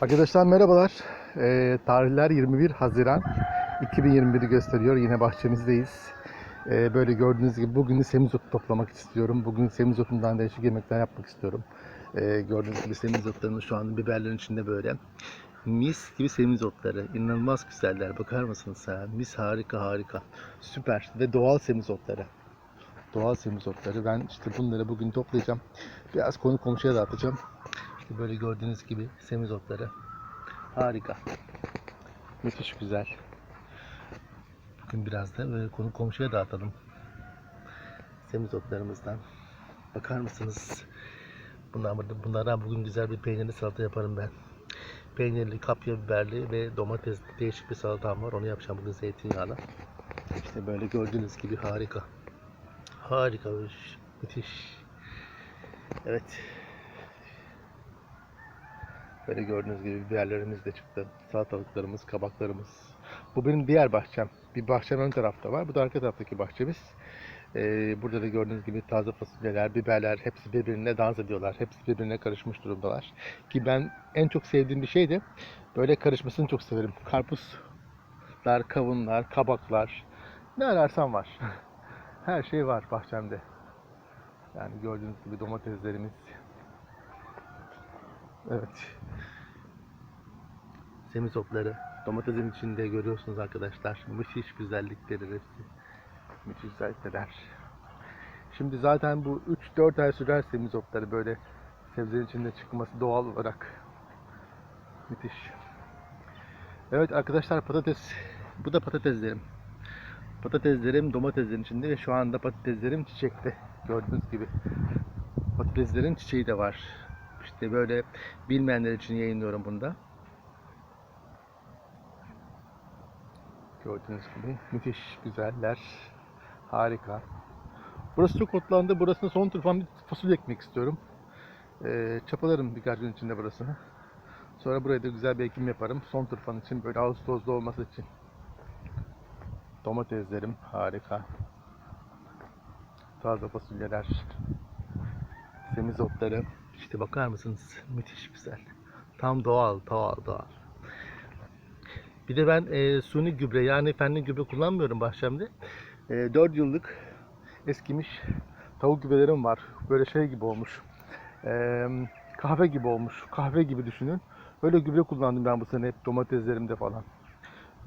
Arkadaşlar merhabalar. Ee, tarihler 21 Haziran 2021'i gösteriyor. Yine bahçemizdeyiz. Ee, böyle gördüğünüz gibi bugün semizotu toplamak istiyorum. Bugün semizotundan değişik yemekler yapmak istiyorum. Ee, gördüğünüz gibi semizotlarımız şu an biberlerin içinde böyle. Mis gibi semizotları. İnanılmaz güzeller. Bakar mısınız ha? Mis harika harika. Süper. Ve doğal semizotları. Doğal semizotları. Ben işte bunları bugün toplayacağım. Biraz konu komşuya dağıtacağım. İşte böyle gördüğünüz gibi semizotları. Harika. Müthiş güzel. Bugün biraz da konu komşuya dağıtalım. Semizotlarımızdan. Bakar mısınız? Bunlar, bunlardan bugün güzel bir peynirli salata yaparım ben. Peynirli, kapya biberli ve domatesli değişik bir salatam var. Onu yapacağım bugün zeytinyağlı. İşte böyle gördüğünüz gibi harika. Harika. Müthiş. Evet. Böyle gördüğünüz gibi biberlerimiz de çıktı. Salatalıklarımız, kabaklarımız. Bu benim diğer bahçem. Bir bahçem ön tarafta var. Bu da arka taraftaki bahçemiz. Ee, burada da gördüğünüz gibi taze fasulyeler, biberler hepsi birbirine dans ediyorlar. Hepsi birbirine karışmış durumdalar. Ki ben en çok sevdiğim bir şey de böyle karışmasını çok severim. Karpuzlar, kavunlar, kabaklar. Ne ararsan var. Her şey var bahçemde. Yani gördüğünüz gibi domateslerimiz. Evet. Semizotları domatesin içinde görüyorsunuz arkadaşlar. Müthiş güzellikleri hepsi. Müthiş güzellikler. Şimdi zaten bu 3-4 ay sürer semizotları böyle sebzenin içinde çıkması doğal olarak. Müthiş. Evet arkadaşlar patates. Bu da patateslerim. Patateslerim domateslerin içinde ve şu anda patateslerim çiçekte. Gördüğünüz gibi. Patateslerin çiçeği de var. İşte böyle bilmeyenler için yayınlıyorum bunda. Gördüğünüz gibi müthiş güzeller. Harika. Burası çok otlandı. Burasına son turfan bir fasulye ekmek istiyorum. Ee, çapalarım birkaç gün içinde burasını. Sonra buraya da güzel bir ekim yaparım. Son turfan için böyle Ağustos'da olması için. Domateslerim harika. Taze fasulyeler. Semizotları. İşte bakar mısınız? Müthiş güzel. Tam doğal, doğal, doğal. Bir de ben e, suni gübre yani fenli gübre kullanmıyorum bahçemde. E, 4 yıllık eskimiş tavuk gübrelerim var. Böyle şey gibi olmuş. E, kahve gibi olmuş. Kahve gibi düşünün. Öyle gübre kullandım ben bu sene hep domateslerimde falan.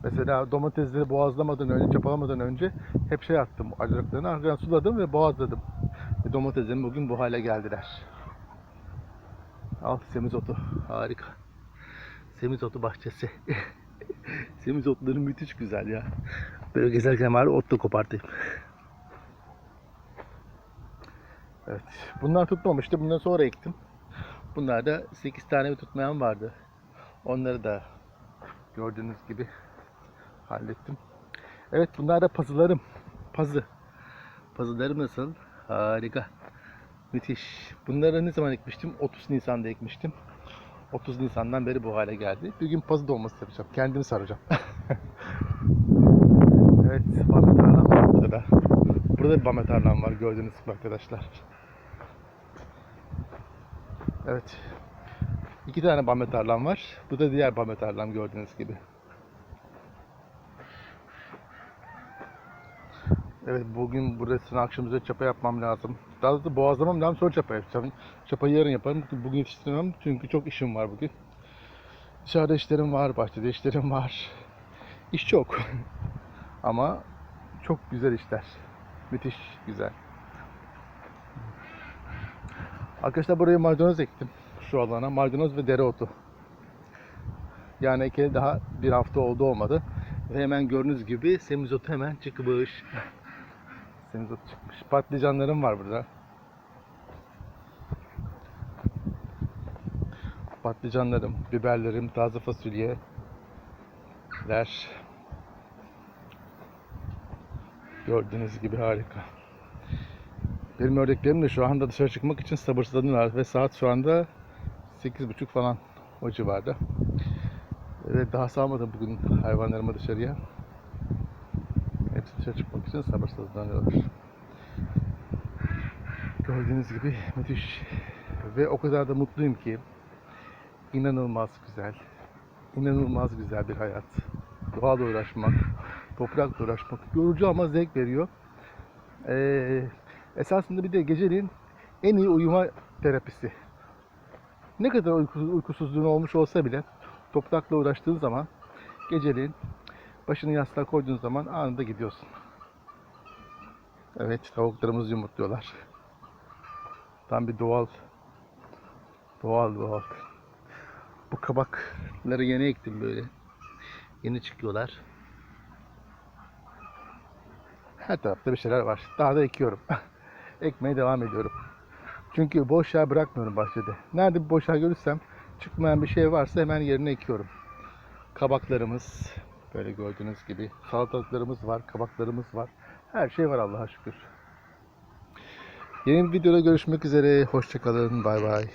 Mesela domatesleri boğazlamadan önce, çapalamadan önce hep şey attım acılıklarını. Ardından suladım ve boğazladım. Ve domateslerim bugün bu hale geldiler. Al semizotu. Harika. Semizotu bahçesi. Semizotları müthiş güzel ya. Böyle gezerken var ot da kopartayım. Evet. Bunlar tutmamıştı. Bundan sonra ektim. Bunlar da 8 tane bir tutmayan vardı. Onları da gördüğünüz gibi hallettim. Evet bunlar da pazılarım. Pazı. Pazılarım nasıl? Harika. Müthiş. Bunları ne zaman ekmiştim? 30 Nisan'da ekmiştim. 30 Nisan'dan beri bu hale geldi. Bir gün pazı dolması yapacağım. Kendimi saracağım. evet, bamya tarlam var burada da. Burada bir bamya tarlam var gördüğünüz gibi arkadaşlar. Evet. İki tane bamya tarlam var. Bu da diğer bamya tarlam gördüğünüz gibi. Evet bugün burasını akşam üzere çapa yapmam lazım. Daha doğrusu boğazlamam lazım sonra çapa yapacağım. Çapayı yarın yaparım. Bugün yetiştiremem çünkü çok işim var bugün. Dışarıda işlerim var, bahçede işlerim var. İş çok. Ama çok güzel işler. Müthiş güzel. Arkadaşlar buraya maydanoz ektim. Şu alana maydanoz ve dereotu. Yani ekeli daha bir hafta oldu olmadı. Ve hemen gördüğünüz gibi semizotu hemen çıkmış. Semizot çıkmış. Patlıcanlarım var burada. Patlıcanlarım, biberlerim, taze fasulyeler. Gördüğünüz gibi harika. Benim ördeklerim de şu anda dışarı çıkmak için sabırsızlanıyorlar ve saat şu anda 8.30 falan o civarda. Ve daha salmadım bugün hayvanlarımı dışarıya. Dışarı çıkmak için sabırsızlanıyorlar. Gördüğünüz gibi müthiş. Ve o kadar da mutluyum ki inanılmaz güzel. İnanılmaz güzel bir hayat. Doğayla uğraşmak, toprakla uğraşmak yorucu ama zevk veriyor. Ee, esasında bir de geceliğin en iyi uyuma terapisi. Ne kadar uyku- uykusuzluğun olmuş olsa bile toprakla uğraştığın zaman geceliğin başını yastığa koyduğun zaman anında gidiyorsun. Evet tavuklarımız yumurtluyorlar. Tam bir doğal doğal doğal. Bu kabakları yeni ektim böyle. Yeni çıkıyorlar. Her tarafta bir şeyler var. Daha da ekiyorum. Ekmeye devam ediyorum. Çünkü boş yer bırakmıyorum bahçede. Nerede bir boş yer görürsem çıkmayan bir şey varsa hemen yerine ekiyorum. Kabaklarımız böyle gördüğünüz gibi salatalıklarımız var, kabaklarımız var. Her şey var Allah'a şükür. Yeni bir videoda görüşmek üzere. Hoşçakalın. Bay bay.